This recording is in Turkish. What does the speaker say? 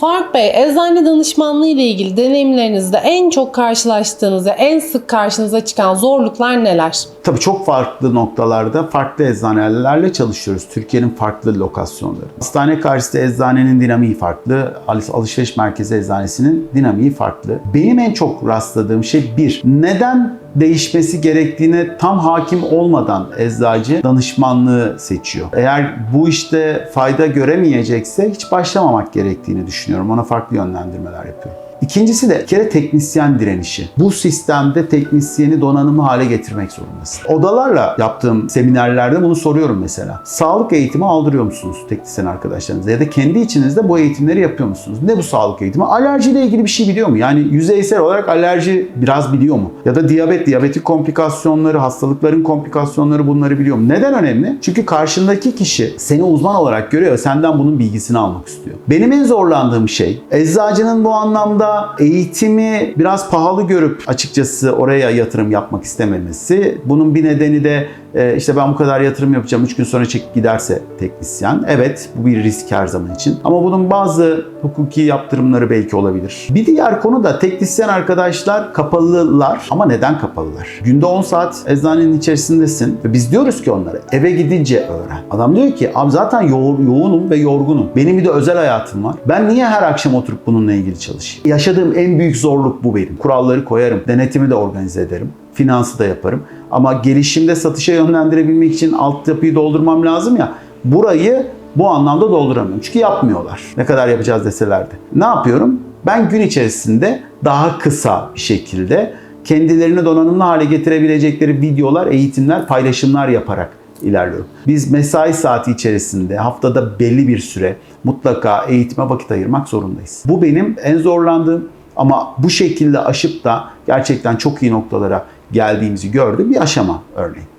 Faruk Bey, eczane danışmanlığı ile ilgili deneyimlerinizde en çok karşılaştığınız ve en sık karşınıza çıkan zorluklar neler? Tabii çok farklı noktalarda farklı eczanelerle çalışıyoruz. Türkiye'nin farklı lokasyonları. Hastane karşısında eczanenin dinamiği farklı. Al- Alışveriş merkezi eczanesinin dinamiği farklı. Benim en çok rastladığım şey bir, neden değişmesi gerektiğine tam hakim olmadan eczacı danışmanlığı seçiyor. Eğer bu işte fayda göremeyecekse hiç başlamamak gerektiğini düşünüyorum. Ona farklı yönlendirmeler yapıyorum. İkincisi de bir kere teknisyen direnişi. Bu sistemde teknisyeni donanımlı hale getirmek zorundasın. Odalarla yaptığım seminerlerde bunu soruyorum mesela. Sağlık eğitimi aldırıyor musunuz teknisyen arkadaşlarınıza? Ya da kendi içinizde bu eğitimleri yapıyor musunuz? Ne bu sağlık eğitimi? Alerjiyle ilgili bir şey biliyor mu? Yani yüzeysel olarak alerji biraz biliyor mu? Ya da diyabet, diyabetik komplikasyonları, hastalıkların komplikasyonları bunları biliyor mu? Neden önemli? Çünkü karşındaki kişi seni uzman olarak görüyor ve senden bunun bilgisini almak istiyor. Benim en zorlandığım şey eczacının bu anlamda eğitimi biraz pahalı görüp açıkçası oraya yatırım yapmak istememesi. Bunun bir nedeni de e, işte ben bu kadar yatırım yapacağım 3 gün sonra çekip giderse teknisyen. Evet bu bir risk her zaman için. Ama bunun bazı hukuki yaptırımları belki olabilir. Bir diğer konu da teknisyen arkadaşlar kapalılar. Ama neden kapalılar? Günde 10 saat eczanenin içerisindesin ve biz diyoruz ki onlara eve gidince öğren. Adam diyor ki abi zaten yo- yoğunum ve yorgunum. Benim bir de özel hayatım var. Ben niye her akşam oturup bununla ilgili çalışayım? Yaşadığım en büyük zorluk bu benim. Kuralları koyarım. Denetimi de organize ederim. Finansı da yaparım. Ama gelişimde satışa yönlendirebilmek için altyapıyı doldurmam lazım ya. Burayı bu anlamda dolduramıyorum. Çünkü yapmıyorlar. Ne kadar yapacağız deseler de. Ne yapıyorum? Ben gün içerisinde daha kısa bir şekilde kendilerini donanımlı hale getirebilecekleri videolar, eğitimler, paylaşımlar yaparak ilerliyorum. Biz mesai saati içerisinde haftada belli bir süre mutlaka eğitime vakit ayırmak zorundayız. Bu benim en zorlandığım ama bu şekilde aşıp da gerçekten çok iyi noktalara geldiğimizi gördüğüm bir aşama örneğin.